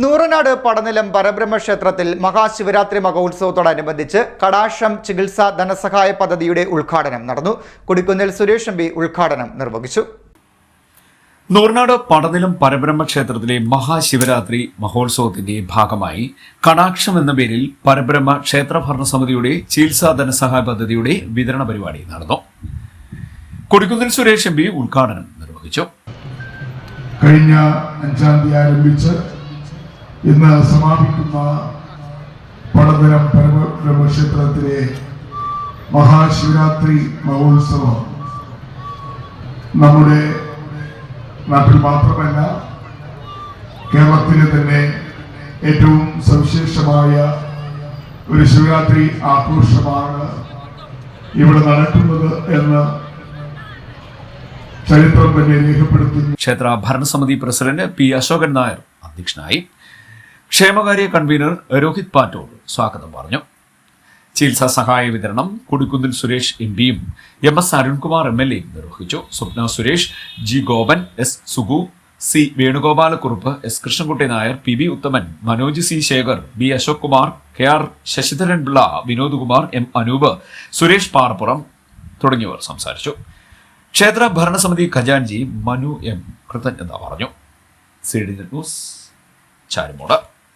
നൂറനാട് പടനിലം പരബ്രഹ്മ ക്ഷേത്രത്തിൽ മഹാശിവരാത്രി മഹോത്സവത്തോടനുബന്ധിച്ച് കടാശം ചികിത്സാ ധനസഹായ പദ്ധതിയുടെ ഉദ്ഘാടനം നടന്നു. കൊടിക്കുന്നിൽ സുരേഷ് എം പി ഉദ്ഘാടനം നിർവഹിച്ചു. നൂറനാട് പടനിലം പരബ്രഹ്മ ക്ഷേത്രത്തിലെ മഹാശിവരാത്രി മഹോത്സവത്തിന്റെ ഭാഗമായി കടാക്ഷം എന്ന പേരിൽ പരബ്രഹ്മ ക്ഷേത്ര ഭരണസമിതിയുടെ ചികിത്സാ ധനസഹായ പദ്ധതിയുടെ വിതരണ പരിപാടി നടന്നു. കൊടിക്കുന്നിൽ സുരേഷ് എം പി ഉദ്ഘാടനം നിർവഹിച്ചു. കഴിഞ്ഞ അഞ്ചാം തീയതി ആരംഭിച്ച് ഇന്ന് സമാപിക്കുന്ന പടതരം പരമക്ഷേത്രത്തിലെ മഹാശിവരാത്രി മഹോത്സവം നമ്മുടെ നാട്ടിൽ മാത്രമല്ല കേരളത്തിലെ തന്നെ ഏറ്റവും സവിശേഷമായ ഒരു ശിവരാത്രി ആഘോഷമാണ് ഇവിടെ നടക്കുന്നത് എന്ന് ചരിത്രം തന്നെ രേഖപ്പെടുത്തുന്നു. ക്ഷേത്ര ഭരണസമിതി പ്രസിഡന്റ് പി അശോകൻ നായർ അധ്യക്ഷനായി ക്ഷേമകാര്യ കൺവീനർ രോഹിത് പാറ്റോൾ സ്വാഗതം പറഞ്ഞു. ചികിത്സാ സഹായ വിതരണം കൊടിക്കുന്നിൽ സുരേഷ് എം പിയും M S Arunkumar M L എയും നിർവഹിച്ചു. Swapna Suresh G Gopan S Sugu C Venugopalakurup S Krishnankutty Nair P B Uthaman Manoj C Sekhar B Ashok Kumar K R Sasidharan Pillai Vinod Kumar M Anoop Suresh Parappuram തുടങ്ങിയവർ സംസാരിച്ചു. ക്ഷേത്ര ഭരണസമിതി ഖജാൻജി Manu M കൃതജ്ഞത പറഞ്ഞു. C D news Charummood.